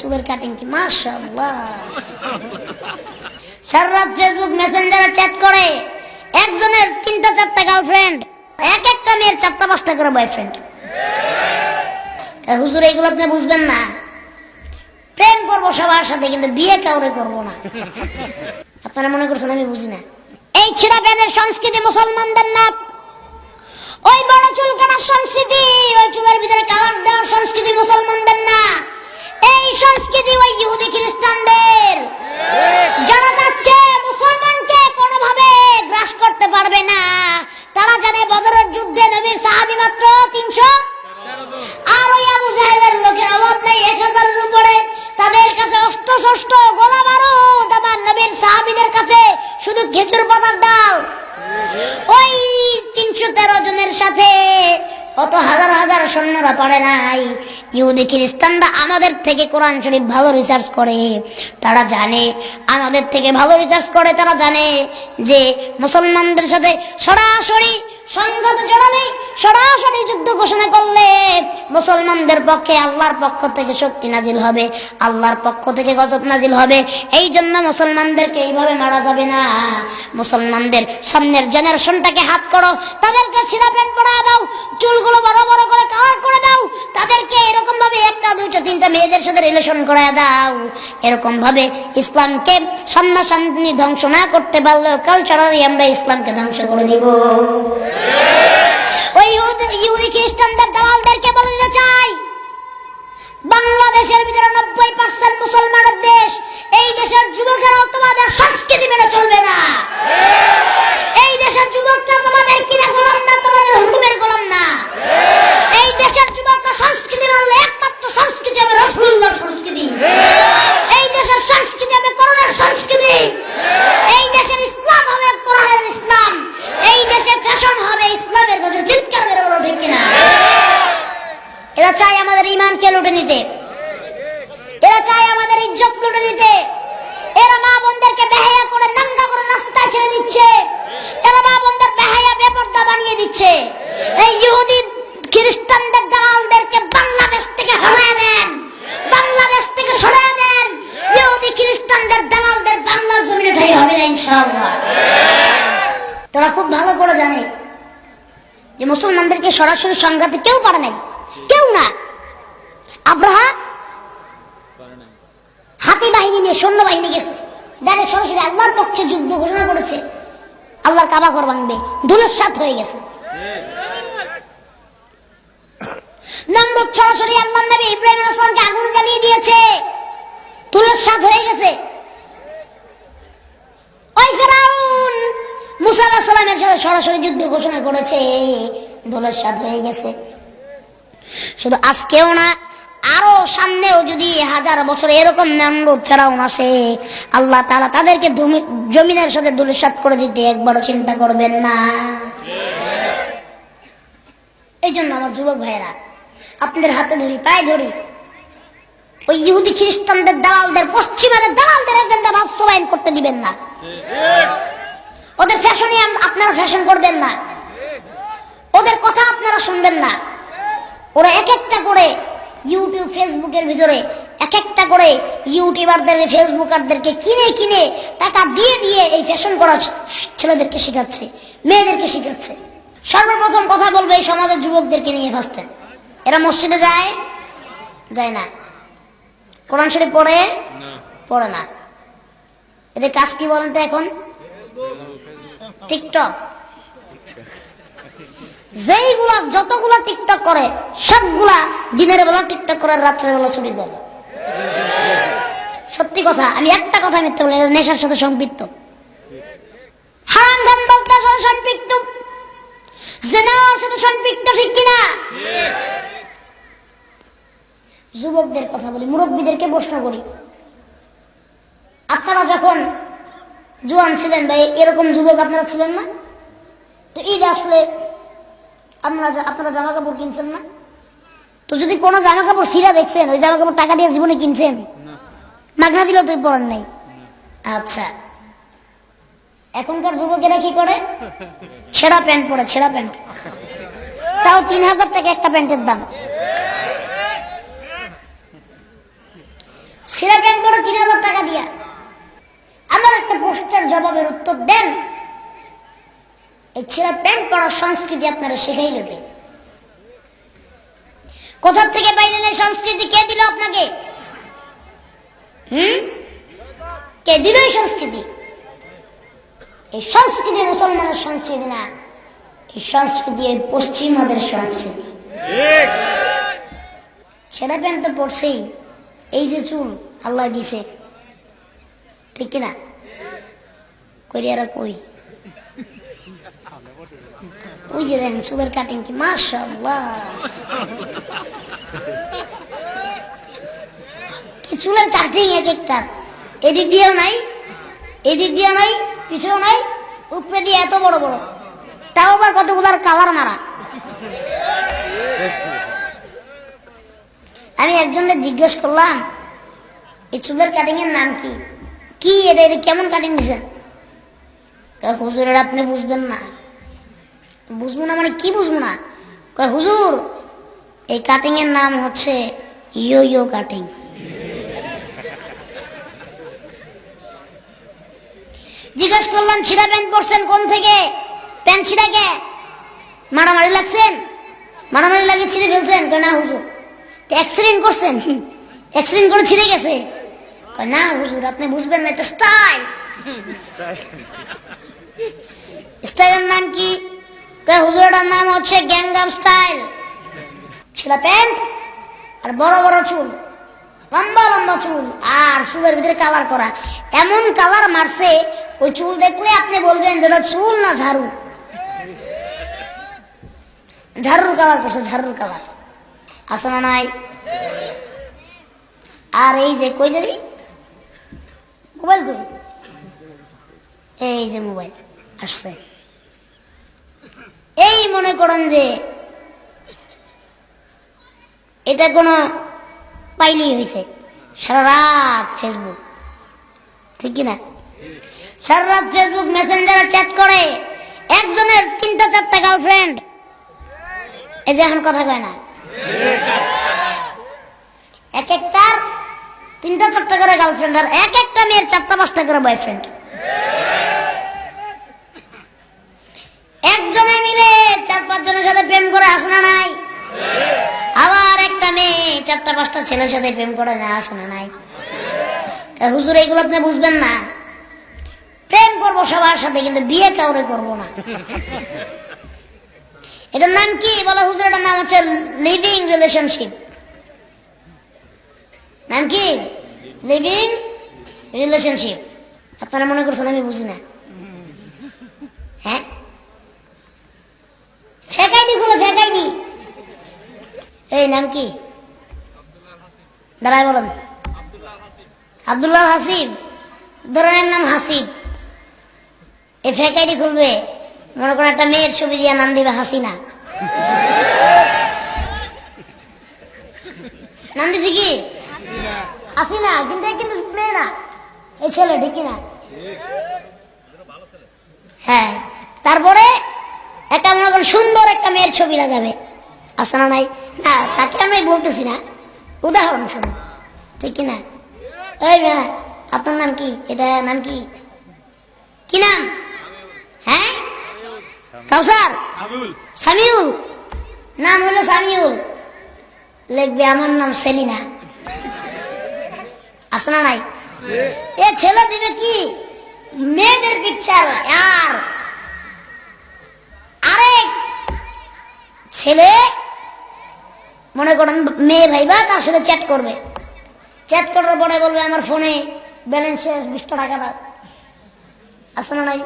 চুলের কাটিং কি ফেসবুক মেসেঞ্জারে চ্যাট করে একজনের তিনটা চারটা গার্লফ্রেন্ড এক একটা মেয়ের চারটা পাঁচটা করে বয়ফ্রেন্ড হুজুর এইগুলো আপনি বুঝবেন না। প্রেম করব সবার সাথে, কিন্তু বিয়ে কাউরে করব না। আপনারা মনে করছেন আমি বুঝি না? এই ছিড়া প্যানের সংস্কৃতি মুসলমানদের না? ওই বড় চুল কাটার সংস্কৃতি, ওই চুলের ভিতরে কালার দেওয়ার সংস্কৃতি মুসলমানদের না? এই সংস্কৃতি ওই ইহুদি খ্রিস্টানদের। যারা চাচ্ছে মুসলমানকে কোনোভাবে গ্রাস করতে পারবে না তারা জানে বদরের যুদ্ধে নবীর সাহাবী মাত্র তিনশো। আর ওই আবু জাহেলের লোকের অভাব নেই এক হাজারের উপরে। তাদের কাছে অস্ত্র শস্ত্র গোলা বারুদ আমার নবীর সাহাবীদের কাছে শুধু খেজুর পাতার ডাল। ওই তিনশো তেরো জনের সাথে অত হাজার হাজার সৈন্যরা পারে নাই। ইহুদি খ্রিস্টানরা আমাদের থেকে কোরআন শরীফ ভালো রিসার্চ করে। তারা জানে, আমাদের থেকে ভালো রিসার্চ করে, তারা জানে যে মুসলমানদের সাথে সরাসরি সংঘাত জড়ালে, সরাসরি যুদ্ধ ঘোষণা করলে মুসলমানদের পক্ষে আল্লাহর পক্ষ থেকে শক্তি নাজিল হবে, আল্লাহর পক্ষ থেকে গজব নাজিল হবে। এই জন্য মুসলমানদেরকে এইভাবে মারা যাবে না। মুসলমানদের সামনের জেনারেশনটাকে হাত করো, তাদেরকে সিরা প্যান্ট পরা দাও, চুলগুলো বড় বড় করে কাভার করে দাও দুইটা তিনটা মেয়েদের সাথে রিলেশন করে দাও। এরকম ভাবে ইসলামকে শান্তি ধ্বংস না করতে পারলেও কালচারালি আমরা ইসলামকে ধ্বংস করে দিব। বাংলাদেশের ভিতরে নব্বই পার্সেন্ট মুসলমানের দেশ, এই দেশের সংস্কৃতি মেনে চলবে না। এই দেশের যুবকরা তোমাদের গোলাম না তোমাদের হুকুমের গোলাম না এই দেশের যুবকরা সংস্কৃতি মানলে একমাত্র সংস্কৃতি হবে রসুল্লাহ সংস্কৃতি এই দেশের সংস্কৃতি হবে করোনার সংস্কৃতি এই দেশের ইসলাম হবে কোরআনের ইসলাম এই দেশে ফ্যাশন হবে ইসলামের মধ্যে চিৎকার মেরে বলো ঠিক কিনা এরা চায় আমাদের ইমানকে লুটে নিতে এরা চায় আমাদের ইজ্জত লুটে নিতে এরা মা বোনদেরকে বেহায়া করে নাঙ্গা করে রাস্তায় ছেড়ে দিচ্ছে এরা মা বোনদের বেহায়া বেপর্দা বানিয়ে দিচ্ছে এই ইহুদি খ্রিস্টানদের দালালদেরকে বাংলাদেশ থেকে হরায় দেন বাংলাদেশ থেকে সরায় দেন ইহুদি খ্রিস্টানদের দালালদের বাংলার জমিনে ঠাই হবে না ইনশাআল্লাহ তারা খুব ভালো করে জানে যে মুসলমানদেরকে সরাসরি সংঘাতে কেউ পারে নাই। কেউ না। আব্রাহা হাতি বাহিনী নিয়ে, সৈন্য বাহিনী গেছে। ডাইরেক্ট সরাসরি আল্লাহর পক্ষে যুদ্ধ ঘোষণা করেছে, আল্লাহর কাবা ঘর ভাঙবে ধুলসাত হয়ে গেছে। নমরুদ সরাসরি আল্লাহ নবী ইব্রাহিম আসলামকে আগুন জ্বালিয়ে দিয়েছে। ধুলসাত হয়ে গেছে ওই ফেরাউন মুসা আলাহিস সালামের সাথে সরাসরি যুদ্ধ ঘোষণা করেছে ধুলসাত হয়ে গেছে। শুধু আজকেও না, আরও সামনেও যদি হাজার বছর এরকম নামরূপ ফেরাউন আসে, আল্লাহ তাআলা তাদেরকে জমিনের সাথে দুলিশাত করে দিতে একবারও চিন্তা করবেন না। এই জন্য আমার যুবক ভাইয়েরা, আপনাদের হাতে ধরি, পায়ে ধরি। ওই ইহুদি খ্রিস্টানদের দালালদের, পশ্চিমাদের দালালদের এজেন্ডা বাস্তবায়ন করতে দিবেন না। ওদের ফ্যাশনে আপনারা ফ্যাশন করবেন না। ওদের কথা আপনারা শুনবেন না। ওরা এক একটা করে ইউটিউব ফেসবুকের ভিতরে এক একটা করে ইউটিউবারদের ফেসবুকারদেরকে কিনে কিনে টাকা দিয়ে দিয়ে এই ফ্যাশন করা ছেলেদেরকে শেখাচ্ছে মেয়েদেরকে শেখাচ্ছে। সর্বপ্রথম কথা বলবে এই সমাজের যুবকদেরকে নিয়ে ফার্স্টে এরা মসজিদে যায়? যায় না। কোরআন শরীফ পড়ে? পড়ে না। এদের কাজ কি বলেন তো এখন? টিকটক। যেইগুলা যতগুলা টিকটক করে, সবগুলা দিনের বেলা টিকটক করে, রাত্রের বেলা ছবি করে সত্যি কথা, আমি একটা কথা বলি নেশার সাথে সম্পৃক্ত। সম্পৃক্ত। সাথে সম্পৃক্ত, ঠিক কিনা? যুবকদের কথা বলি, মুরব্বীদেরকে প্রশ্ন করি। আপনারা যখন জোয়ান ছিলেন বা এরকম যুবক আপনারা ছিলেন না? তো ঈদ আসলে আপনারা আপনারা জামা কাপড় কিনছেন না? তো যদি কোনো জামা কাপড় সিরা দেখছেন, ওই জামা কাপড় টাকা দিয়ে জীবনে কিনছেন, মাগনা দিলেও তুই পড়েন নাই। আচ্ছা। এখনকার যুবকেরা কি করে? ছেঁড়া প্যান্ট পরে, ছেঁড়া প্যান্ট। তাও তিন হাজার টাকা একটা প্যান্টের দাম ছিঁড়া প্যান্ট পরো তিন হাজার টাকা দিয়া আমার একটা প্রশ্নের জবাবের উত্তর দেন ছেঁড়া প্যান্ট পরার সংস্কৃতি আপনারা শেখাইল কে কোথার থেকে পাইলেন এই সংস্কৃতি? কে দিল আপনাকে? হুম? কে দিল এই সংস্কৃতি? এই সংস্কৃতি মুসলমানের সংস্কৃতি না এই সংস্কৃতি এই পশ্চিমাদের সংস্কৃতি। ছেঁড়া প্যান্ট তো পড়ছেই এই যে চুল আল্লাহ দিছে ঠিক কিনা? করিয়ারা কই? যে দেখেন চুলের কাটিং কি মাশাল্লাহ কি চুলের কাটিং এক একটা এদিক দিয়েও নাই এদিক দিয়েও নাই পিছেও নাই উপরে দিয়ে এত বড় বড় তাও আবার কতগুলার কালার মারা আমি একজনকে জিজ্ঞেস করলাম এই চুলের কাটিং এর নাম কি কি এটা এটা কেমন কাটিং দিছেন হুজুরের আপনি বুঝবেন না বুঝব না মানে কি বুঝব না? কয় হুজুর এই কাটিং এর নাম হচ্ছে ইয়ো ইয়ো কাটিং জিজ্ঞেস করলাম ছিঁড়া প্যান্ট পরছেন কোন থেকে? প্যান্ট ছিঁড়াকে মারামারি লাগছেন? মারামারি লাগিয়ে ছিঁড়ে ফেলছেন? কয় না হুজুর। অ্যাক্সিডেন্ট করছেন? অ্যাক্সিডেন্ট করে ছিঁড়ে গেছে। কয়, না হুজুর আপনি বুঝবেন না এটা স্টাইল স্টাইলের নাম কি? কয়, হুজুর নাম হচ্ছে গ্যাংগাম স্টাইল। সেটা প্যান্ট আর বড় বড় চুল লম্বা লম্বা চুল আর চুলের ভিতরে কালার করা। এমন কালার মারছে ওই চুল দেখলে আপনি বলবেন যেটা চুল না ঝাড়ু? ঝাড়ুর কালার করছে ঝাড়ুর কালার। আছে না নাই? আর এই যে কই জানি? মোবাইল কই? এই যে মোবাইল আসছে। এই মনে করেন যে এটা কোনো পাইলেই হয়েছে সারা রাত ফেসবুক ঠিক কি না? সারা রাত ফেসবুক মেসেঞ্জারে চ্যাট করে। একজনের তিনটা চারটা গার্লফ্রেন্ড এই যে এখন কথা কয় না? এক একটার তিনটা চারটা করে গার্লফ্রেন্ড আর এক একটা মেয়ের চারটা পাঁচটা করে বয়ফ্রেন্ড চারটা, পাঁচটা ছেলের সাথে প্রেম করে না আসে না নাই? হুজুর, এগুলো আপনি বুঝবেন না। প্রেম করব সবার সাথে, কিন্তু বিয়ে কাউরে করব না। এটার নাম কি? বলো হুজুর, এটার নাম হচ্ছে লিভিং রিলেশনশিপ নাম কি? লিভিং রিলেশনশিপ আপনারা মনে করছেন আমি বুঝি না। হ্যাঁ? ফেকাইডি খুলে ফেকাইডি এই, নাম কি? দাঁড়ায় বলেন। আব্দুল্লাহ হাসিব। ধরনের নাম হাসিব। এই ফেকাইডি খুলবে। মনে করেন একটা মেয়ের ছবি দিয়ে নাম দিবে হাসিনা। নাম দিছি কি? হাসিনা। কিন্তু এ কিন্তু মেয়ে না। এই ছেলে, ঠিক না হ্যাঁ। তারপরে একটা মনে করেন সুন্দর একটা মেয়ের ছবি লাগাবে। আছে না নাই? না, তাকে আমি বলতেছি না। উদাহরণ শুনুন ঠিক কি না? এই মেয়ে আপনার নাম কি? এটা নাম কি? কি নাম? হ্যাঁ? কাউসার? সামিউল। নাম হলো সামিউল। লিখবে আমার নাম সেলিনা। আছে না নাই? এ ছেলে দিবে কি? মেয়েদের পিকচার আর। আরেক ছেলে মনে করেন, মেয়ে ভাইবা, তার সাথে চ্যাট করবে। চ্যাট করার পরে বলবে, আমার ফোনে ব্যালেন্স শেষ, বিশটা টাকা দাও। আসলে নাই?